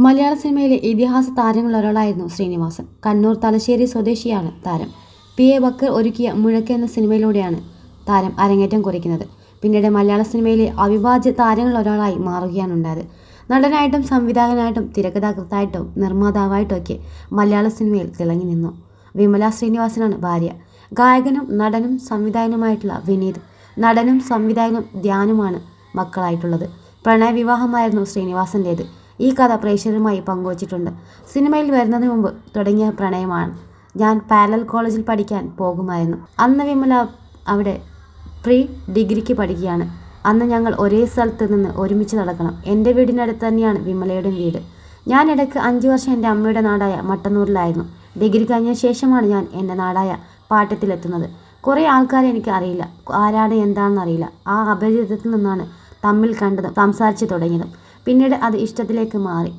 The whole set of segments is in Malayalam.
മലയാള സിനിമയിലെ ഇതിഹാസ താരങ്ങളിൽ ഒരാളായിരുന്നു ശ്രീനിവാസൻ. കണ്ണൂർ തലശ്ശേരി സ്വദേശിയാണ് താരം. പി. എ. ബക്കർ ഒരുക്കിയ മുഴക്ക എന്ന സിനിമയിലൂടെയാണ് താരം അരങ്ങേറ്റം കുറിക്കുന്നത്. പിന്നീട് മലയാള സിനിമയിലെ അവിഭാജ്യ താരങ്ങളിൽ ഒരാളായി മാറുകയാണ് ഉണ്ടായത്. നടനായിട്ടും സംവിധായകനായിട്ടും തിരക്കഥാകൃത്തായിട്ടും നിർമ്മാതാവായിട്ടും ഒക്കെ മലയാള സിനിമയിൽ തിളങ്ങി നിന്നു. വിമല ശ്രീനിവാസനാണ് ഭാര്യ. ഗായകനും നടനും സംവിധായകനുമായിട്ടുള്ള വിനീത്. നടനും സംവിധായകനും ധ്യാനുമാണ് മക്കളായിട്ടുള്ളത്. പ്രണയവിവാഹമായിരുന്നു ശ്രീനിവാസന്റേത്. ഈ കഥ പ്രേക്ഷകരുമായി പങ്കുവച്ചിട്ടുണ്ട്. സിനിമയിൽ വരുന്നതിന് മുമ്പ് തുടങ്ങിയ പ്രണയമാണ്. ഞാൻ പാരലൽ കോളേജിൽ പഠിക്കാൻ പോകുമായിരുന്നു. അന്ന് വിമല അവിടെ പ്രീ ഡിഗ്രിക്ക് പഠിക്കുകയാണ്. അന്ന് ഞങ്ങൾ ഒരേ സ്ഥലത്ത് നിന്ന് ഒരുമിച്ച് നടക്കണം. എന്റെ വീടിനടുത്ത് തന്നെയാണ് വിമലയുടെ വീട്. ഞാൻ ഇടയ്ക്ക് അഞ്ച് വർഷം എന്റെ അമ്മയുടെ നാടായ മട്ടന്നൂരിലായിരുന്നു. ഡിഗ്രി കഴിഞ്ഞ ശേഷമാണ് ഞാൻ എന്റെ നാടായ പാട്ടത്തിലെത്തുന്നത്. കുറേ ആൾക്കാരെ എനിക്ക് അറിയില്ല. ആരാണ് എന്താണെന്ന് അറിയില്ല. ആ അപരിചിതത്തിൽ നിന്നാണ് തമ്മിൽ കണ്ടതും സംസാരിച്ചു തുടങ്ങിയതും. പിന്നീട് അത് ഇഷ്ടത്തിലേക്ക് മാറി.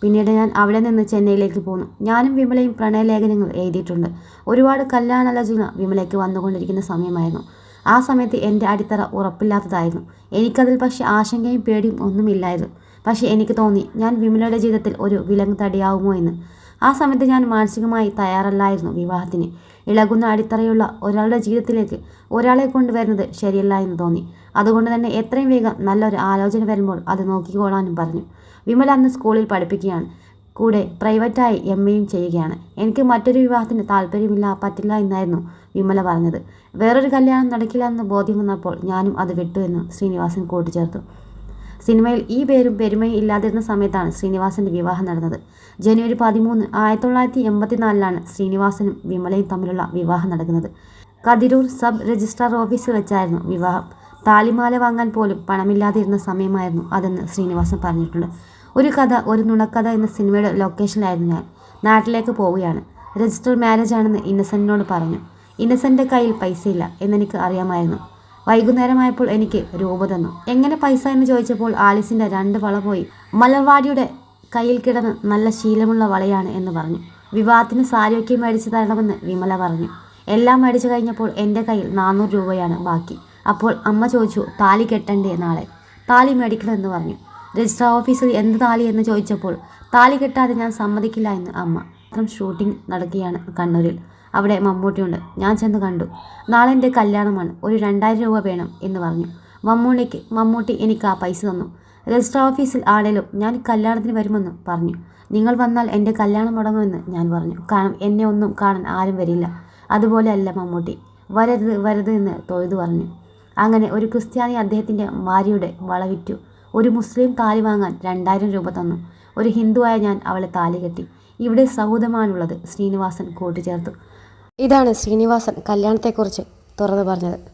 പിന്നീട് ഞാൻ അവിടെ നിന്ന് ചെന്നൈയിലേക്ക് പോന്നു. ഞാനും വിമലയും പ്രണയലേഖനങ്ങൾ എഴുതിയിട്ടുണ്ട്. ഒരുപാട് കല്യാണാലോചന വിമലയ്ക്ക് വന്നുകൊണ്ടിരിക്കുന്ന സമയമായിരുന്നു. ആ സമയത്ത് എന്റെ അടിത്തറ ഉറപ്പില്ലാത്തതായിരുന്നു. എനിക്കതിൽ പക്ഷേ ആശങ്കയും പേടിയും ഒന്നുമില്ലായിരുന്നു. പക്ഷേ എനിക്ക് തോന്നി ഞാൻ വിമലയുടെ ജീവിതത്തിൽ ഒരു വിലങ്ങ് തടിയാവുമോ എന്ന്. ആ സമയത്ത് ഞാൻ മാനസികമായി തയ്യാറല്ലായിരുന്നു വിവാഹത്തിന്. ഇളകുന്ന അടിത്തറയുള്ള ഒരാളുടെ ജീവിതത്തിലേക്ക് ഒരാളെ കൊണ്ടുവരുന്നത് ശരിയല്ല എന്ന് തോന്നി. അതുകൊണ്ട് തന്നെ എത്രയും വേഗം നല്ലൊരു ആലോചന വരുമ്പോൾ അത് നോക്കിക്കോളാനും പറഞ്ഞു. വിമല അന്ന് സ്കൂളിൽ പഠിപ്പിക്കുകയാണ്. കൂടെ പ്രൈവറ്റായി എം എയും ചെയ്യുകയാണ്. എനിക്ക് മറ്റൊരു വിവാഹത്തിന് താല്പര്യമില്ല പറ്റില്ല എന്നായിരുന്നു വിമല പറഞ്ഞത്. വേറൊരു കല്യാണം നടക്കില്ല എന്ന് ബോധ്യം വന്നപ്പോൾ ഞാനും അത് വിട്ടു എന്ന് ശ്രീനിവാസൻ കൂട്ടിച്ചേർത്തു. സിനിമയിൽ ഈ പേരും പെരുമയും ഇല്ലാതിരുന്ന സമയത്താണ് ശ്രീനിവാസന്റെ വിവാഹം നടന്നത്. ജനുവരി പതിമൂന്ന് ആയിരത്തി തൊള്ളായിരത്തി എൺപത്തിനാലിലാണ് ശ്രീനിവാസനും വിമലയും തമ്മിലുള്ള വിവാഹം നടക്കുന്നത്. കതിരൂർ സബ് രജിസ്ട്രാർ ഓഫീസിൽ വെച്ചായിരുന്നു വിവാഹം. താലിമാല വാങ്ങാൻ പോലും പണമില്ലാതിരുന്ന സമയമായിരുന്നു അതെന്ന് ശ്രീനിവാസൻ പറഞ്ഞിട്ടുണ്ട്. ഒരു കഥ ഒരു നുണക്കഥ എന്ന സിനിമയുടെ ലൊക്കേഷനിലായിരുന്നു ഞാൻ. നാട്ടിലേക്ക് പോവുകയാണ്. രജിസ്റ്റർ മാരേജ് ആണെന്ന് ഇന്നസെന്റിനോട് പറഞ്ഞു. ഇന്നസെന്റെ കയ്യിൽ പൈസയില്ല എന്നെനിക്ക് അറിയാമായിരുന്നു. വൈകുന്നേരമായപ്പോൾ എനിക്ക് രൂപ തന്നു. എങ്ങനെ പൈസ എന്ന് ചോദിച്ചപ്പോൾ ആലിസിന്റെ രണ്ട് വള പോയി. മലവാടിയുടെ കയ്യിൽ കിടന്ന് നല്ല ശീലമുള്ള വളയാണ് എന്ന് പറഞ്ഞു. വിവാഹത്തിന് സാരിയൊക്കെ മേടിച്ച് തരണമെന്ന് വിമല പറഞ്ഞു. എല്ലാം മേടിച്ചു കഴിഞ്ഞപ്പോൾ എന്റെ കയ്യിൽ നാനൂറ് രൂപയാണ് ബാക്കി. അപ്പോൾ അമ്മ ചോദിച്ചു താലി കെട്ടണ്ടേ നാളെ? താലി മേടിക്കണമെന്ന് പറഞ്ഞു. രജിസ്ട്രാർ ഓഫീസിൽ എന്ത് താലി എന്ന് ചോദിച്ചപ്പോൾ താലി കെട്ടാതെ ഞാൻ സമ്മതിക്കില്ല എന്ന് അമ്മ മാത്രം ഷൂട്ടിംഗ് നടക്കുകയാണ് കണ്ണൂരിൽ. അവിടെ മമ്മൂട്ടിയുണ്ട്. ഞാൻ ചെന്ന് കണ്ടു. നാളെ എന്റെ കല്യാണമാണ്. ഒരു രണ്ടായിരം രൂപ വേണം എന്ന് പറഞ്ഞു. മമ്മൂട്ടിക്ക് മമ്മൂട്ടി എനിക്ക് ആ പൈസ തന്നു. രജിസ്റ്റർ ഓഫീസിൽ ആണേലും ഞാൻ കല്യാണത്തിന് വരുമെന്ന് പറഞ്ഞു. നിങ്ങൾ വന്നാൽ എന്റെ കല്യാണം മുടങ്ങുമെന്ന് ഞാൻ പറഞ്ഞു. കാരണം എന്നെ ഒന്നും കാണാൻ ആരും വരില്ല. അതുപോലെ അല്ല മമ്മൂട്ടി. വരരുത് വരരുത് എന്ന് തൊഴുതു പറഞ്ഞു. അങ്ങനെ ഒരു ക്രിസ്ത്യാനി അദ്ദേഹത്തിന്റെ ഭാര്യയുടെ വള വിറ്റു. ഒരു മുസ്ലിം താലി വാങ്ങാൻ രണ്ടായിരം രൂപ തന്നു. ഒരു ഹിന്ദുവായ ഞാൻ അവളെ താലി കെട്ടി. ഇവിടെ സൗദമാണുള്ളത് ശ്രീനിവാസൻ കൂട്ടിച്ചേർത്തു ഇതാണ് ശ്രീനിവാസൻ കല്യാണത്തെക്കുറിച്ച് തുറന്നു പറഞ്ഞത്.